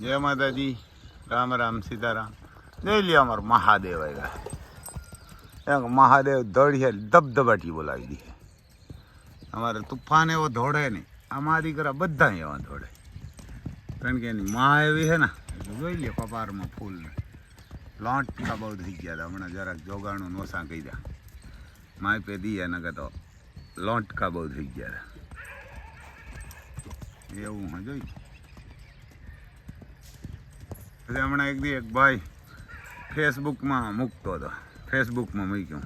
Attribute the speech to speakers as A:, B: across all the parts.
A: જય માતાજી. રામ રામ સીતારામ. જઈ લે અમારો મહાદેવ આવ્યા. એમ મહાદેવ દોડી ધબધબાટી બોલાવી દે. અમારે તુફાન એવો દોડે નહીં. આમાં દીકરા બધા એવા દોડે કારણ કે એની મા એવી છે ને જોઈ લે કપારમાં ફૂલ ને લોંટકા બહુ થઈ ગયા હતા. હમણાં જરાક જોગાણું નોસા કહી દા માય પે દી એને તો લોંટકા બહુ થઈ ગયા હતા. એવું હા જોઈ એટલે હમણાં એક દી એક ભાઈ ફેસબુકમાં મૂકતો હતો. ફેસબુકમાં મૂક્યું.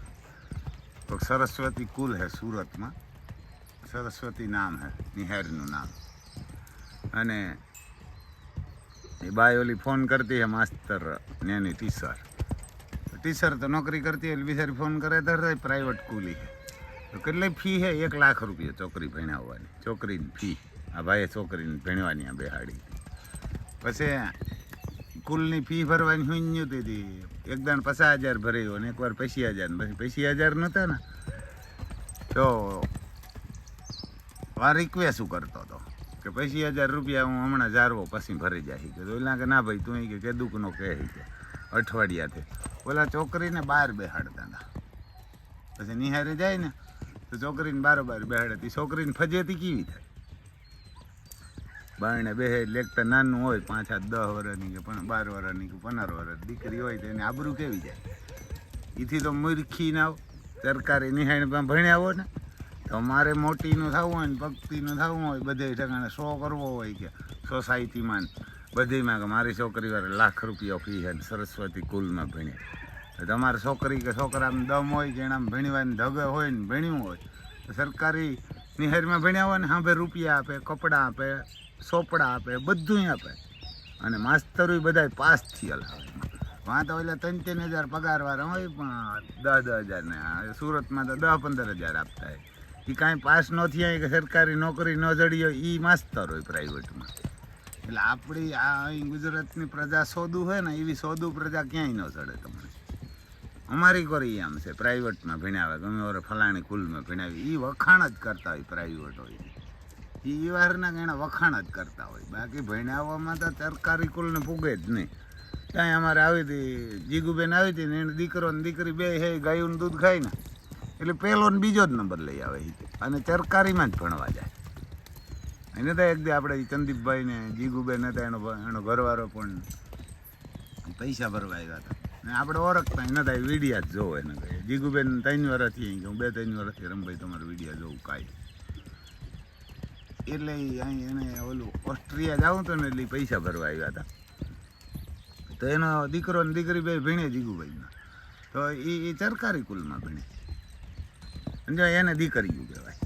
A: તો સરસ્વતી કુલ હે સુરતમાં. સરસ્વતી નામ હે, નિહેરનું નામ. અને એ બાઈ ઓલી ફોન કરતી હે માસ્તર નેની ટીચર ટીચર તો નોકરી કરતી હોય બિચારી ફોન કરે તો પ્રાઇવેટ કુલી હે. તો કેટલી ફી હે? એક લાખ રૂપિયા છોકરી ભણાવવાની. છોકરીની ફી આ ભાઈએ છોકરીને ભણવાની આ બેહાડી. પછી કુલની ફી ભરવાની શૂન્ય હતી. એક દાણ પચાસ હજાર ભરાયો ને એકવાર પૈસી હજાર પછી પચીસ હજાર નહોતા ને. તો આ રિક્વેસ્ટ કરતો હતો કે પચીસ હજાર રૂપિયા હું હમણાં જારવો પછી ભરી જાય કે એલા કે, ના ભાઈ, તું કે દુઃખનો કહે કે અઠવાડિયાથી. ઓલા છોકરીને બહાર બેહાડતા હતા. પછી નિહારે જાય ને, તો છોકરીને બારોબાર બેહાડે. છોકરીને ફજેતી કેવી થાય? બારણે બેહે લેખતા નાનું હોય, પાંચ સાત દસ વર્ષની કે પણ બાર વર્ષની કે પંદર વર્ષ દીકરી હોય તો એને આબરું કેવી જાય? એથી તો મૂર્ખી ના સરકારી નિહાળમાં ભણ્યા હોય ને, તો મારે મોટીનું થવું હોય ને ભક્તિનું થવું હોય, બધે ઠેકાણે શો કરવો હોય કે સોસાયટીમાં બધીમાં કે મારી છોકરી વાળે લાખ રૂપિયા ફી છે સરસ્વતી કુલમાં ભણે તો તમારી છોકરી કે છોકરામાં દમ હોય કે એનામાં ભણવાની ધગે હોય ને ભણ્યું હોય, તો સરકારી નિહારમાં ભણ્યા હોય ને સાંભે રૂપિયા આપે, કપડાં આપે સોપડા આપે બધું આપે. અને માસ્તરો બધા પાસ થયેલા વાં તો એટલે ત્રણ ત્રણ હજાર પગારવાળા હોય પણ દસ દસ હજાર ને સુરતમાં તો દસ પંદર હજાર આપતા હોય. એ કાંઈ પાસ ન થયા કે સરકારી નોકરી ન જડી હોય એ માસ્તર હોય પ્રાઇવેટમાં. એટલે આપણી આ અહીં ગુજરાતની પ્રજા સોદું હોય ને, એવી સોદું પ્રજા ક્યાંય ન ચડે તમને અમારી કરી આમ છે, પ્રાઇવેટમાં ભીણાવે. ગમે ફલાણી કુલમાં ભીણાવી. એ વખાણ જ કરતા હોય પ્રાઇવેટ હોય. એ વારના એના વખાણ જ કરતા હોય. બાકી ભણાવવામાં તો સરકારી કુલને પૂગે જ નહીં. ત્યાં અમારે આવી હતી, જીગુબેન આવી હતી ને એને દીકરો ને દીકરી બે હે ગાયું દૂધ ખાય ને. એટલે પહેલો ને બીજો જ નંબર લઈ આવે. અને સરકારીમાં જ ભણવા જાય. એને તો એક દી આપણે ચંદીપભાઈ ને જીગુબેન હતા, એનો એનો ઘરવાળો પણ પૈસા ભરવા આવ્યા હતા. ને આપણે ઓળખતા એને તો વિડીયા જ જોવો એને કહે જીગુબેન ત્રણ વર્ષથી હું બે ત્રણ વર્ષથી રમભાઈ તમારે વીડિયો જોવું કાંઈ. એટલે અહીં એને ઓલું ઓસ્ટ્રિયા જાઉં તો ને એટલે પૈસા ભરવા આવ્યા હતા. તો એનો દીકરો ને દીકરી બે ભીણે જીગુભાઈમાં તો એ એ સરકારી કુલમાં ભીણે. જો એને દીકરીયું કહેવાય.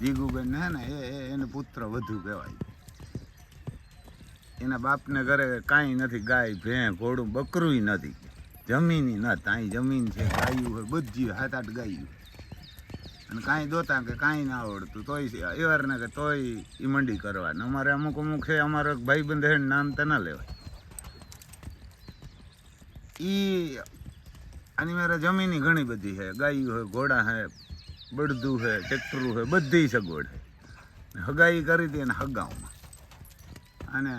A: જીગુભાઈ હે ને, એ એને પુત્ર વધુ કહેવાય. એના બાપને ઘરે કાંઈ નથી, ગાય ભેં ઘોડું બકરું નથી. જમીન નથી. અહીં જમીન છે, ગાયું હોય, બધી સાત, આઠ ગાયું. અને કાંઈ દોતા કે કાંઈ ના આવડતું. તોય એવાર ને કે તોય એ મંડી કરવાની. અમારે અમુક અમુક છે, અમારો ભાઈબંધ હે નામ તો ના લેવાય. ઈ આની મારે જમીની ઘણી બધી છે. ગાયું હોય ઘોડા છે, બળદું છે ટ્રેક્ટરું છે, બધી સગવડ છે હગાઈ કરી હતી એને હગાઉમાં. અને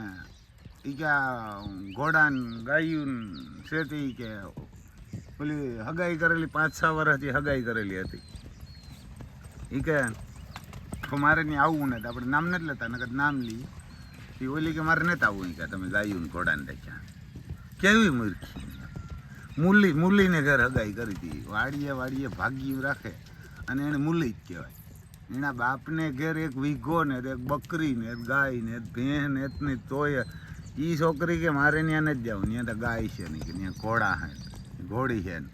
A: એ ક્યાં ઘોડા ગાયું શેતી કે પેલી હગાઈ કરેલી, પાંચ છ વર્ષથી હગાઈ કરેલી હતી. એ કે મારે નહીં આવવું નથી, આપણે નામ નથી લેતા, નકર નામ લઈ એ ઓલી કે, મારે નથી આવવું. કે, તમે ગાયું ને ઘોડાને દેખ્યા કેવી મૂર્ખી? મુરલી મુરલીને ઘર હગાઈ કરી હતી વાડીએ વાડીએ ભાગ્યું રાખે. અને એને મુરલી જ કહેવાય. એના બાપને ઘેર એક વીઘો ને એક બકરી ને એક ગાય ને એક ભેં ને તોય એ છોકરી કે, મારે ત્યાં નથી જવું ત્યાં તો ગાય છે નહીં, કે ત્યાં ઘોડા છે, ઘોડી છે ને.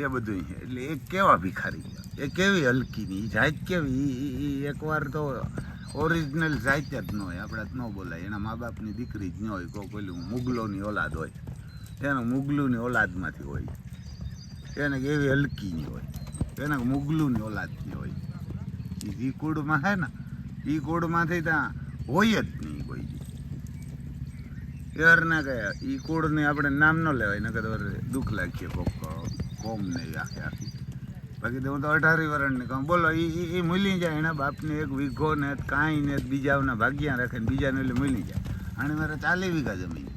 A: એ બધું છે. એટલે એ કેવા ભિખારી છે? એ કેવી હલકી ની જાત કેવી? એકવાર તો ઓરિજિનલ જાત જ ન હોય, આપણે ન બોલાય. એના મા બાપની દીકરી જ ન હોય કોઈ પેલું મુગલોની ઓલાદ હોય. એને મુગલુની ઓલાદમાંથી હોય. એને એવી હલકીની હોય? એને મુગલુની ઓલાદની હોય. એ જી કુળમાં છે ને એ કુળમાંથી ત્યાં હોય જ નહીં કોઈ યાર ના કહે એ કુળને આપણે નામ ન લેવાય, નકર દુઃખ લાગીએ કોક કોમ નહીં ઈ આખી આખી. બાકી તો હું તો અઢારી વર્ષની કહું. બોલો એ એ મૂલી જાય એના બાપને એક વીઘો ને કાંઈ ને બીજાના ભાગ્યા રાખે ને બીજાને એટલે મૂલી જાય. અને મારે ચાલી વીઘા જમીન.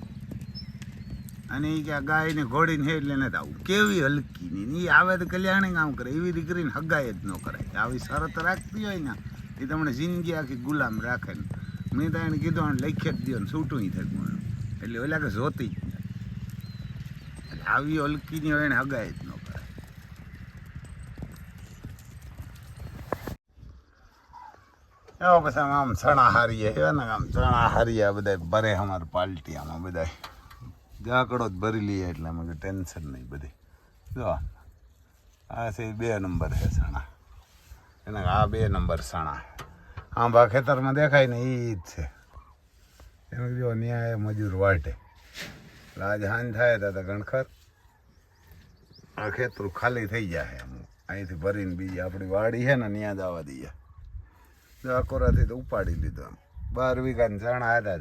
A: અને એ કે ગાય ને ઘોડીને હે એટલે નથી આવું. કેવી હલકી નહીં એ આવે તો કલ્યાણે કામ કરે. એવી દીકરીને હગાય જ ન કરાય. આવી શરત રાખતી હોય ને એ તમને જિંદગી આખી ગુલામ રાખે ને. મેં તો એને કીધું લખી જ દો ને, છૂટું થયું એટલે ઓલા કે જોતી આવી હલકીની હોય એને હગાય જ ન કરાય એવા પછી આમ ચણા હારીએ એવા ને આમ ચણા હારીએ આ બધા ભરે અમારે પાલટી આમાં બધા જાકડો જ ભરી લઈએ એટલે અમે ટેન્શન નહીં બધી. જો આ. છે બે નંબર છે ચણા એને આ બે નંબર ચણા આંબા ખેતરમાં દેખાય ને એ જ છે. એમ જો ન્યાય મજૂર વાટે. આજ હાન થાય તો ગણખર. આ ખેતરું ખાલી થઈ જાય અહીંથી ભરીને બીજી આપણી વાડી છે ને, ત્યાં જવા દઈએ. અકોરાથી તો ઉપાડી લીધો. આમ બાર વીઘાની ચણા હતા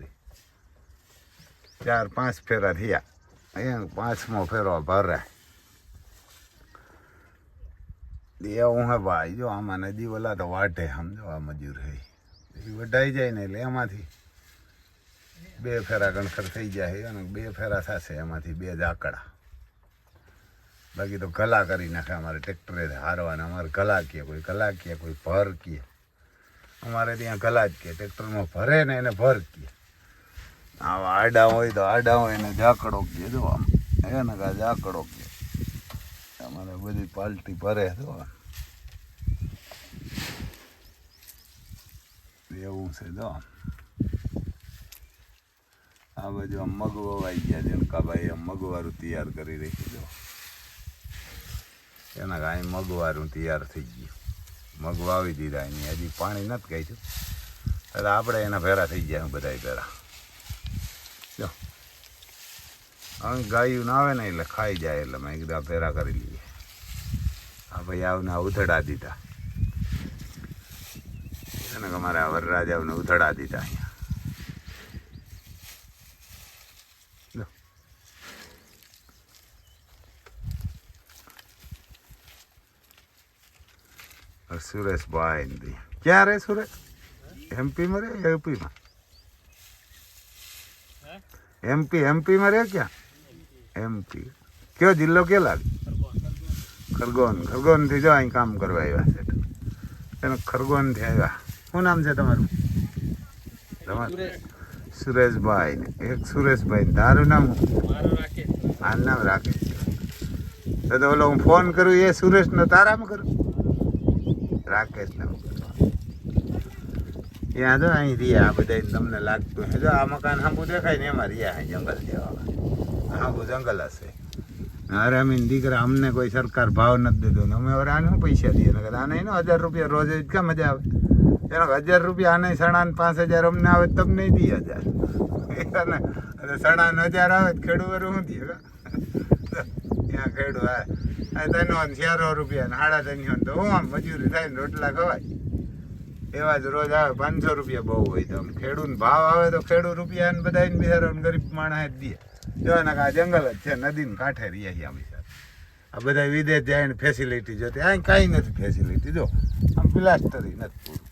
A: ચાર, પાંચ ફેરા થયા. અહીંયા પાંચમો ફેરો ભરે. એવું હે ભાઈ, જો આમાં નદી ઓલા તો વાટે સમજો, આ મજૂર હે. એ વઢાઈ જાય ને એટલે એમાંથી બે ફેરા ગણખર થઈ જાય અને બે ફેરા થશે એમાંથી બે ઝાકડા બાકી તો ગલા કરી નાખે અમારે ટ્રેક્ટરે હારવાના. અમારે ગલા કહે કોઈ, ગલા કહે કોઈ, ભર કહે અમારે ત્યાં ગલા જ કે ટ્રેક્ટરમાં ભરે ને એને ભર કે. આવા આડા હોય તો આડા હોય એને ઝાકડો કે જો આમ. એને કા ઝાકડો કે. અમારે બધી પાલટી ભરે તો એવું છે જો આ બાજુ આમ મગ વવાઈ ગયા જનકાભાઈ આમ મગવારું તૈયાર કરી રાખી દો. એના કાંઈ મગવારું તૈયાર થઈ ગયું. મગ વાવી દીધા એની હજી પાણી નથી કાઢ્યું એટલે આપણે એના ભેરા થઈ ગયા બધા ભેરા જો. હવે ગાયું ના આવે ને એટલે ખાઈ જાય એટલે મેં કીધું ભેરા કરી લઈએ. આ ભાઈ આવને ઉથડા દીધા. એને અમારે આ વરરાજ આવને ઉથડા દીધા અહીંયા. સુરેશભાઈ. ક્યાં રે સુરેશ? એમપીમાં રે યુપીમાં એમપી એમપીમાં રે ક્યાં? એમપી કયો જિલ્લો કે લાગે? ખરગોન. ખરગોનથી જો અહીં કામ કરવા આવ્યા છે. એને ખરગોનથી આવ્યા. શું નામ છે તમારું? તમારું? સુરેશભાઈ. એક સુરેશભાઈ. તારું નામ? આ નામ રાકેશ. તો તો ઓલો હું ફોન કરું એ સુરેશનો તારામાં કરું? રાકેશ ને ત્યાં જો અહીં રહ્યા આ બધા તમને લાગતું હે જો આ મકાન હાંબુ દેખાય ને એમાં રહ્યા જંગલ જેવા. હાંબુ જંગલ હશે. અરે અમીન દીકરા અમને કોઈ સરકાર ભાવ નથી દેતો ને અમે હવે આને પૈસા દઈએ. ને આને એનો હજાર રૂપિયા રોજ જ ક્યાં મજા આવે? એનો હજાર રૂપિયા આને સણાને પાંચ હજાર અમને આવે તો તમને દી હજાર. સણાને હજાર આવે તો ખેડૂત શું દે? ત્યાં ખેડૂત હા આ ને ચારો રૂપિયા ને સાડા ત્રણસો ને તો હું આમ મજૂરી થાય ને રોટલા ખવાય. એવા જ રોજ આવે, પાંચસો રૂપિયા બહુ હોય તો આમ ખેડૂત ભાવ આવે તો ખેડૂત રૂપિયા ને બધા બિચારો ગરીબ માણસ જ દે. જો ને આ જંગલ જ છે, નદીને કાંઠે રહ્યા છીએ અમે આ બધા વિદેશ જાય ને ફેસિલિટી જોતી. અહીં કાંઈ નથી ફેસિલિટી જો. આમ પ્લાસ્ટરી નથી પૂરું.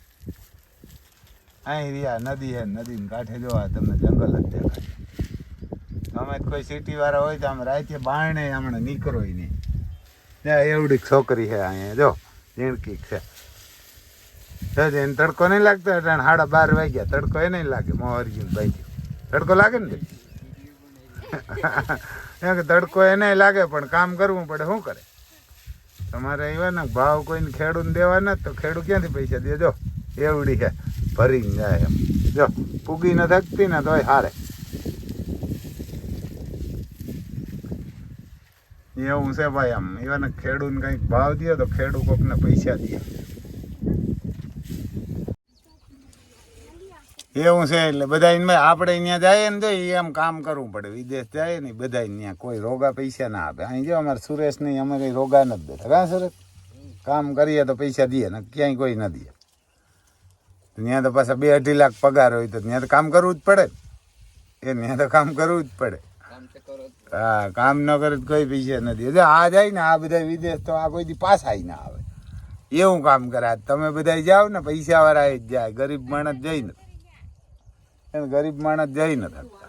A: અહીં રહ્યા નદી હે નદીને કાંઠે, જો આ તમને જંગલ જ દેખાય. અમે કોઈ સિટી વાળા હોય તો આમ રાતે બારણે હમણાં નીકળો નહીં. એવડી છોકરી છે અહીંયા, જો જીણકી છે. એને તડકો નહીં લાગતો એટલે સાડા બાર વાગ્યા, તડકો એ નહીં લાગે મોહરજી ભાઈ તડકો લાગે ને કે તડકો એ નહીં લાગે, પણ કામ કરવું પડે, શું કરે? તમારે એવા ને, ભાવ કોઈને ખેડૂને દેવા નથી, તો ખેડૂત ક્યાંથી પૈસા દેજો એવડી છે, ભરીને જાય એમ. જો પૂગી ન થકતી ને તોય હારે. એવું છે ભાઈ આમ. એવાને ખેડૂને કંઈક ભાવ દે તો ખેડૂત કોકને પૈસા દે. એવું છે એટલે બધા આપણે અહીંયા જઈએ ને તો એ એમ કામ કરવું પડે. વિદેશ જાય ને બધા અહીંયા કોઈ રોગા પૈસા ના આપે. અહીં જો અમારે સુરેશ નહીં, અમે કંઈ રોગા નથી દેતા. કાં સર કામ કરીએ તો પૈસા દઈએ, ને ક્યાંય કોઈ ન દે. ત્યાં તો પાછા બે અઢી લાખ પગાર હોય તો ત્યાં તો કામ કરવું જ પડે. એ ત્યાં તો કામ કરવું જ પડે. હા, કામ ન કરે તો કોઈ પૈસા નથી. એટલે આ જાય ને, આ બધા વિદેશ તો આ કોઈ પાછા ના આવે. એવું કામ કરે. તમે બધા જાઓ ને પૈસા વાળા જ જાય. ગરીબ માણસ જઈ નથી એને ગરીબ માણસ જઈ ન શકતા.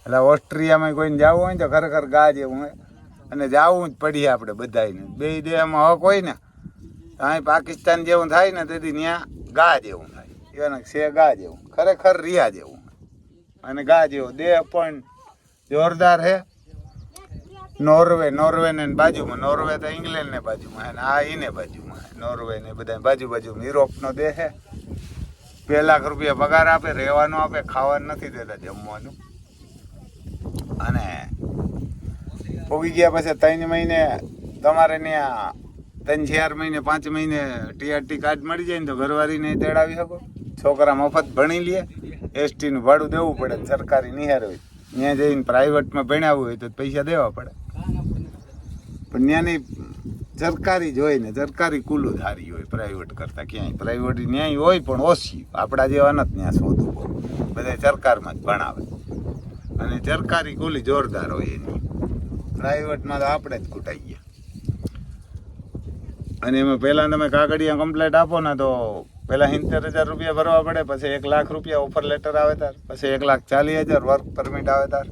A: એટલે ઓસ્ટ્રિયામાં કોઈને જવું હોય ને તો ખરેખર ગા જેવું હોય. અને જવું જ પડીએ આપણે બધાને બે દેહમાં હક હોય ને અહીં પાકિસ્તાન જેવું થાય ને, તેથી ત્યાં ગા જેવું થાય. એને છે ગા જેવું. ખરેખર રિયા જેવું. અને ગા જેવો. દેહ પણ જોરદાર છે નોર્વે નોર્વે ને બાજુમાં, નોર્વે તો ઇંગ્લેન્ડ ને બાજુમાં આ એને બાજુમાં નોર્વે ને બધા બાજુ બાજુ યુરોપનો દેહ છે બે લાખ રૂપિયા પગાર આપે, રહેવાનું આપે, ખાવાનું નથી દેતા જમવાનું. અને પોગી ગયા પછી ત્રણ મહિને તમારે ત્યાં ત્રણ, ચાર મહિને, પાંચ મહિને ટીઆરટી કાર્ડ મળી જાય ને તો ઘરવાળીને તેડાવી શકો. છોકરા મફત ભણી લે. એસટીનું ભાડું દેવું પડે સરકારી નિહાર હોય. ત્યાં જઈને પ્રાઇવેટમાં ભણાવવું હોય તો પૈસા દેવા પડે. પણ ત્યાંની સરકારી જ હોય ને, સરકારી કુલું સારી હોય પ્રાઇવેટ કરતાં ક્યાંય. પ્રાઇવેટ ન્યાય હોય પણ ઓછી. આપણા જેવા નથી ત્યાં શોધવું બધા સરકારમાં જ ભણાવે. અને સરકારી કુલી જોરદાર હોય એની. પ્રાઇવેટમાં તો આપણે જ કૂટાઈ ગયા. અને એમાં પહેલાં તમે કાગળિયા કમ્પ્લેટ આપો ને તો પહેલાં સિત્તેર હજાર રૂપિયા ભરવા પડે, પછી એક લાખ રૂપિયા ઓફર લેટર આવે તાર, પછી એક લાખ ચાલીસ હજાર વર્ક પરમિટ આવે તાર.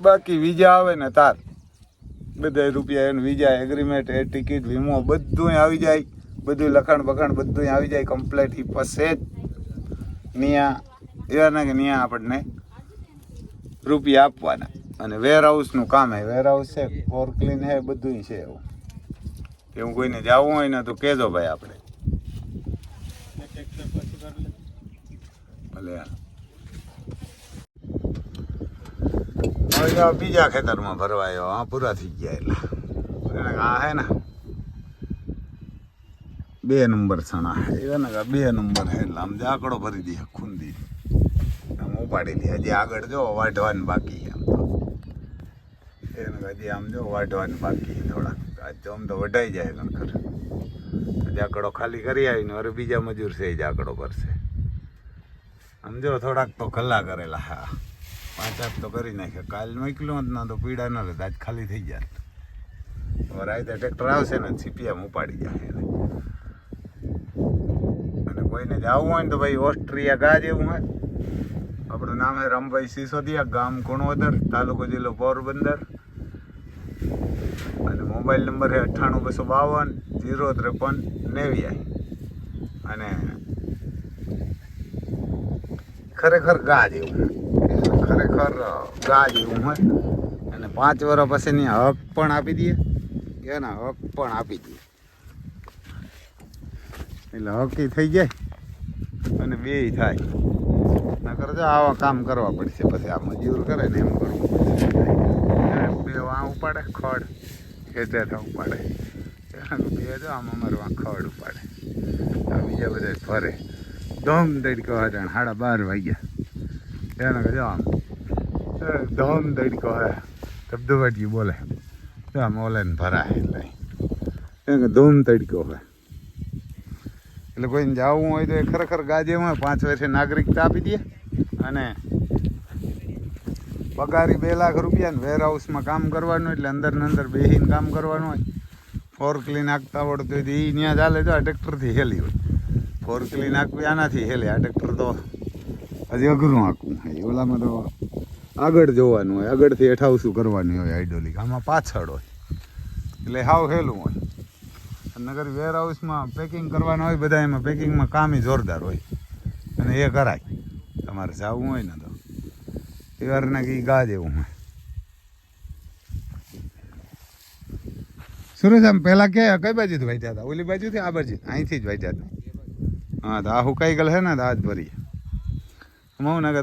A: બાકી વિઝા આવે ને તાર. બધા રૂપિયા એને વિઝા એગ્રીમેન્ટ એ ટિકિટ વીમો બધું આવી જાય. બધું લખાણ બખાણ બધું આવી જાય કમ્પ્લેટ ઈ પછી જ નિયા, એવા ના કે નિયા આપણને રૂપિયા આપવાના. અને વેરહાઉસનું કામ હે વેરહાઉસ છે ફોર ક્લીન હે બધું છે એવું. એવું કોઈને જવું હોય ને તો કહેજો ભાઈ આપણે. ભલે. હાલ. બીજા ખેતરમાં ભરવાયો. હા પૂરા થઈ ગયા એટલે. આ હે ને? બે નંબર સણા એને બે નંબર હે એટલે આમ જ આંકડો ભરી દે ખૂંદી. આમ ઉપાડી દે. હજી આગળ જો વાઢવાની બાકી આમ તો. એને હજી આમ જો વાઢવાની બાકી થોડાક. આજ તો આમ તો વઢાઈ જાય ગણખર હજી આંકડો ખાલી કરી આવીને હવે બીજા મજૂર છે જ આંકડો ભરશે. આમ જો થોડાક તો ખલ્લા કરેલા, હા. પાંચ આઠ તો કરી નાખ્યા. કાલ મોકલ્યું હોત ના તો પીડા ન રહેતા, આજ ખાલી થઈ હવે રાતે ટ્રેક્ટર આવશે ને સીપીએમ ઉપાડી જાય અને કોઈને જવું હોય ને તો ભાઈ ઓસ્ટ્રિયા ગા જેવું હોય. આપણું નામ છે રમભાઈ સિસોદિયા, ગામ કુણવદર, તાલુકો જિલ્લો પોરબંદર. અને મોબાઈલ નંબર છે અઠ્ઠાણું બસો બાવન, જીરો ત્રેપન નેવ્યાઈ અને ખરેખર ગા જેવું ખરેખર ગા જેવું હોય. અને પાંચ વર્ષ પછીની હક પણ આપી દઈએ. એના હક પણ આપી દઈએ. એટલે હકી થઈ જાય અને બે થાય. નકર જો આવા કામ કરવા પડશે પછી. આ મજૂર કરે ને એમ કરવું બે વાં ઉપાડે, ખડ. ખેતર ઉપાડે. બે જો આમ અમારે વાં ખડ ઉપાડે. બીજા બધા ફરે. ધોમ તડકો જાણ, સાડા બાર વાગ્યા. એને કહે આમ એ ધોમ તડકો હે. ધબધબાટી બોલે. આમ ઓલે ને ભરાય એટલે. એને કે ધૂમ તડકો હે. એટલે કોઈને જવું હોય તો એ ખરેખર ગાજેમાં પાંચ વર્ષે નાગરિકતા આપી દે અને પગારી બે લાખ રૂપિયા વેર હાઉસમાં કામ કરવાનું એટલે અંદર ને અંદર બેસીને કામ કરવાનું હોય. ફોર ક્લીન હાંકતા આવડતું હોય તો એ ત્યાં ચાલે તો આ ટ્રેક્ટરથી હેલી હોય. ફોર ક્લીન હાંકવી આનાથી હેલે, આ ટ્રેક્ટર તો હજી અઘરું હાંકવું હોય. ઓલામાં તો આગળ જોવાનું હોય, આગળથી હેઠાવશું કરવાની હોય હાઇડ્રોલિક આમાં પાછળ હોય. એટલે હાવ હેલું હોય. નગર વેરહાઉસમાં પેકિંગ કરવાનું હોય, બધા એમાં પેકિંગમાં કામ જોરદાર હોય. અને એ કરાય. તમારે જવું હોય ને તો. એ વારના કે ગા જેવું હોય. સુરેશ, આમ પહેલાં કે કઈ બાજુથી વાંચ્યા હતા? ઓલી બાજુથી આ બાજુ? અહીંથી જ વાંચ્યા હતા. હા, તો આ હુકાઈ ગયેલ છે ને, તો આ જ ભરીએ.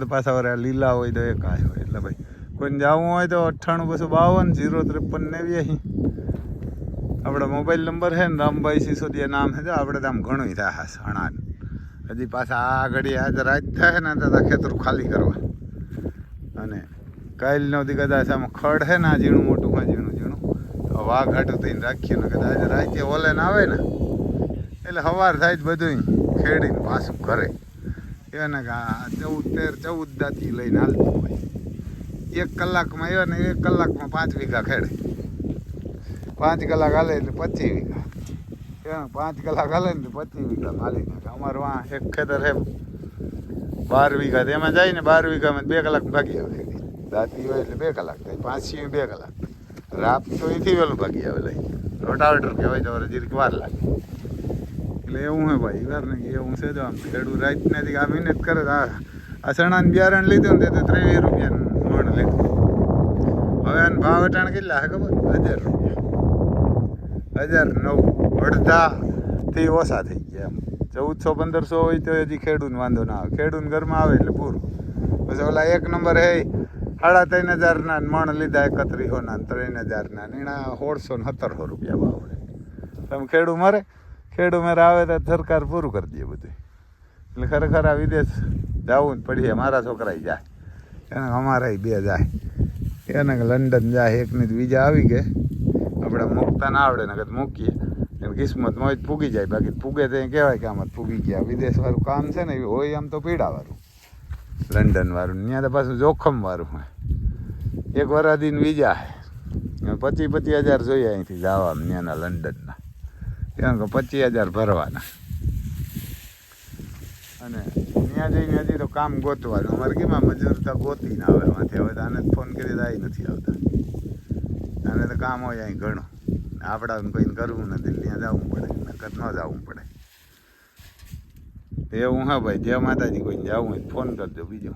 A: તો પાછા વરે લીલા હોય તો એ કાંઈ હોય. એટલે ભાઈ, કોઈને જવું હોય તો અઠ્ઠાણું બસો બાવન, જીરો ત્રેપન નેવ્યાસી આપણો મોબાઈલ નંબર છે ને, રામભાઈ સિસોદિયા નામ છે તો આપણે તો આમ ઘણું થાય, હા, સણાન. હજી પાછા આ ઘડી આજ રાત થાય ને આ ખેતર ખાલી કરવા. અને કાલ દી કદાચ આમાં ખડ છે ને, આ ઝીણું મોટું માં ઝીણું ઝીણું. વાઘ હાટું થઈને રાખીએ, ને કદાચ રાતે ઓલે ને આવે ને, એટલે સવાર થાય જ બધું ખેડીને પાછું ઘરે. એને ચૌદ તેર ચૌદ દાંતી લઈને હાલતું હોય. એક કલાકમાં આવ્યો ને એક કલાકમાં પાંચ વીઘા ખેડે. પાંચ કલાક હાલે એટલે પચીસ વીઘા. એમ પાંચ કલાક હાલે ને પચીસ વીઘા માલી નાખે. અમારે વાં એક ખેતર છે બાર વીઘા તેમાં જાય ને બાર વીઘામાં બે કલાક ભાગી આવે દાંતી હોય એટલે બે કલાક થાય. પાંચસી બે કલાક. રાપ તો અહીંથી વહેલું ભાગી આવે લઈ રોટાવેટર કહેવાય તમારે જીરીક વાર લાગે. એટલે એવું હે ભાઈ વાર નહીં એવું છે તો આમ ખેડૂત રાત નથી આ મહેનત કરે આ ચણાનું બિયારણ લીધું ને તે ત્રેવીસ રૂપિયાનું મણ લીધું. હવે આને ભાવ અટાણ કેટલા હે ખબર? હજાર રૂપિયા. હજાર નવ. અડધાથી ઓછા થઈ ગયા એમ. ચૌદસો, પંદરસો હોય તો હજી ખેડૂને વાંધો ના આવે. ખેડૂને ઘરમાં આવે એટલે પૂરું. પછી ઓલા એક નંબર હે, સાડા ત્રણ હજારના મણ લીધા એકત્રીસોના ત્રણ હજારના નીણા સોળસો ને સત્તરસો રૂપિયા ભાવ તમે ખેડૂ મરે. ખેડૂ મારે આવે તો સરકાર પૂરું કરી દે બધું. એટલે ખરેખર આ વિદેશ જવું જ પડીએ. મારા છોકરા જાય. એને અમારા બે જાય. એને લંડન જાય, એકની બીજા આવી ગઈ. આપણે મૂકતા ના આવડે ને મૂકીએ. એટલે કિસ્મત મોજ પૂગી જાય. બાકી પૂગે તો કહેવાય કે આમાં પૂગી ગયા. વિદેશવાળું કામ છે ને, એ હોય આમ તો પીડાવાળું. લંડનવાળું. ત્યાં તો પાછું જોખમ વાળું હોય. એક વરાદીને બીજા પચીસ પચીસ હજાર જોઈએ અહીંથી જવા ત્યાંના લંડનના. ત્યાં કે પચીસ હજાર ભરવાના. અને ત્યાં જઈને હજી તો કામ ગોતવાનું. અમારે કેમાં મજૂર તો ગોતી ના આવે એમાંથી હવે તો આને ફોન કરી તો નથી આવતા. આને તો કામ હોય અહીં ઘણું. આપણા કોઈને કરવું નથી. ત્યાં જવું પડે. નકર ન જવું પડે. એવું હા ભાઈ, જય માતાજી. કોઈને જવું હોય ફોન કરજો બીજું